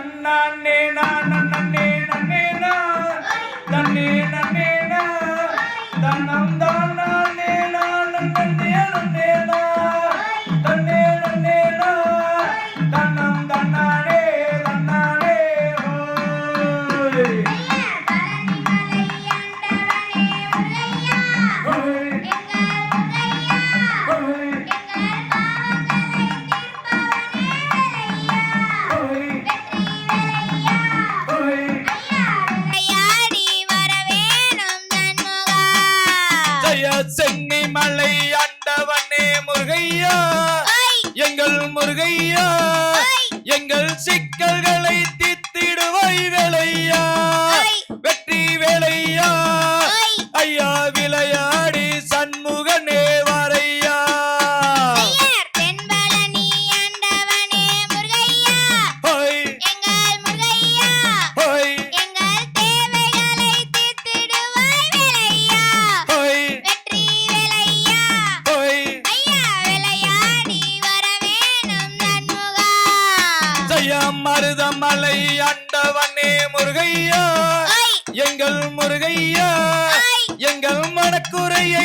கண்ணன் ஐயா சென்னை மலை ஆண்டவனே முருகையா. எங்கள் முருகையா. எங்கள் சிக்கல்கள் முருகையா எங்கள் முருகையா எங்கள் மனக்குறையை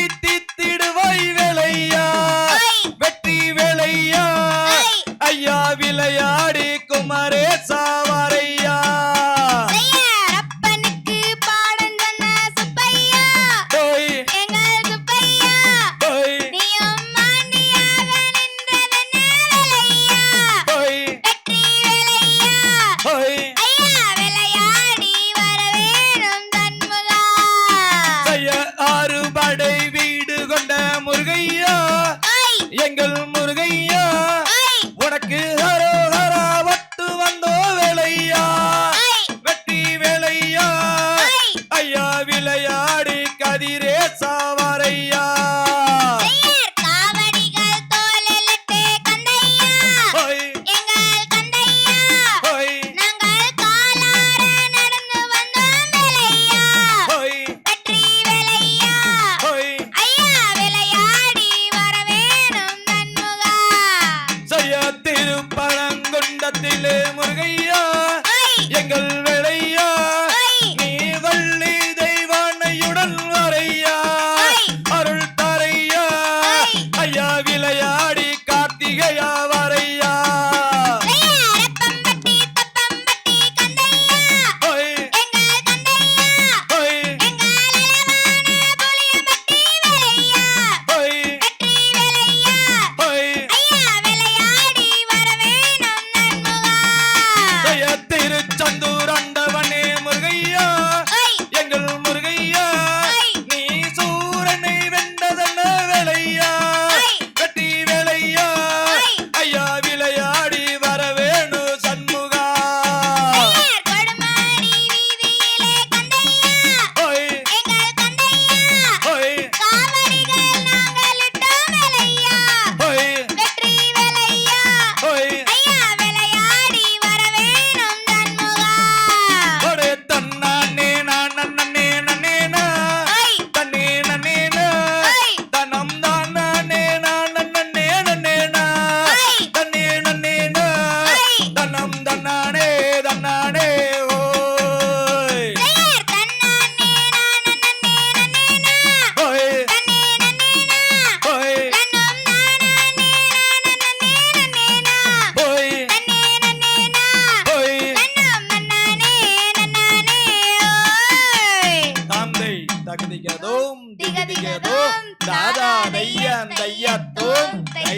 ஆறு படை வீடு கொண்ட முருகையா? எங்கள் முருகையா? உனக்கு ஹரோ ஹரா வட்டு வந்தோ வேலையா? வெற்றி வேலையா? ஐயா விளையாடி கதிரே சாவாரையா? Martínez. தகதிகதோம் திகதிகதோம் தாதா தையன் தையத்தோம் தை.